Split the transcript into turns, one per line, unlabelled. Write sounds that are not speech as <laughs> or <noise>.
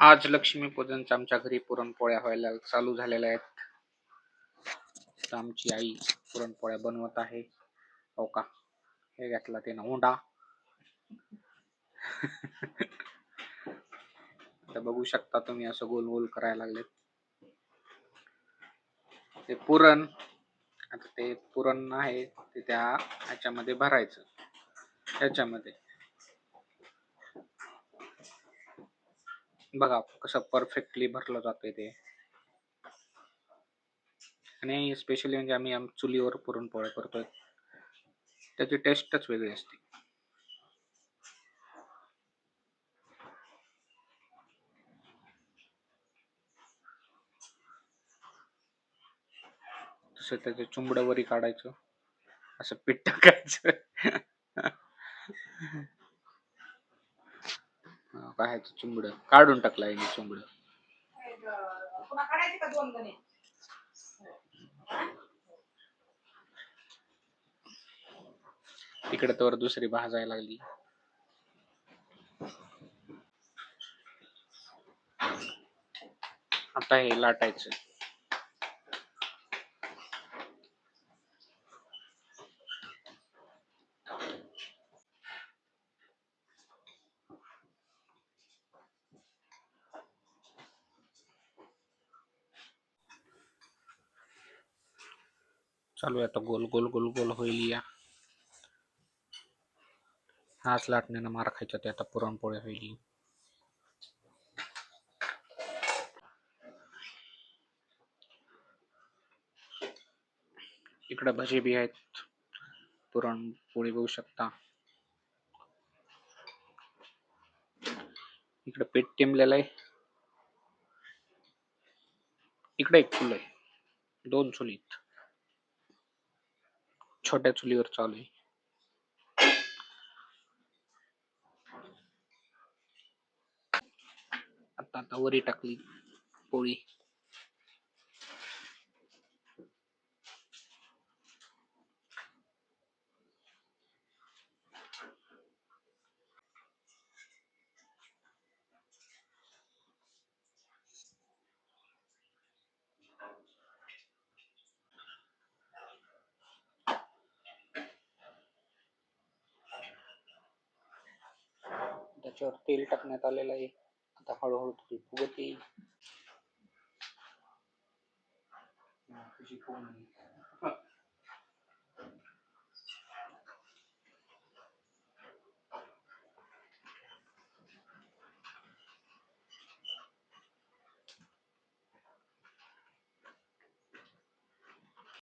आज लक्ष्मीपूजनचं आमच्या घरी पुरणपोळ्या व्हायला चालू झालेल्या आहेत. तर आमची आई पुरणपोळ्या बनवत आहे. हो का? हे घातला ते हुंडा. <laughs> तर बघू शकता तुम्ही असं गोल गोल करायला लागले ते पुरण आता ते पुरण आहे ते त्या ह्याच्यामध्ये भरायचं. ह्याच्यामध्ये. बघा कसं परफेक्टली भरलं जातंय ते. आणि स्पेशली म्हणजे आम्ही आम चुलीवर पुरणपोळ्या करतोय. त्याची टेस्टच वेगळी असते. तसं त्याचे चुंबड वरी काढायचं. असं पीठ टाकायचं. <laughs> पाहायचं काय चुंबड? काढून टाकलं आहे चुंबड. तिकडे तर दुसरी भाजायला लागली. आता हे लाटायचं. चालू आहे आता गोल गोल गोल गोल होईल या. हाच लाटण्यानं मार खायचा ते आता पुरणपोळ्या होईल. इकडे भजी बी आहेत. पुरणपोळी बघू शकता. इकडे पीठ टिमलेलं आहे. इकडे एक चूल आहे. दोन चुलीत. छोट्या चुलीवर चालू आहे. आता आता वरी टाकली पोळी. त्याच्यावर तेल टाकण्यात आलेलं आहे. आता हळूहळू थोडी फुगत. येईल हा, कशी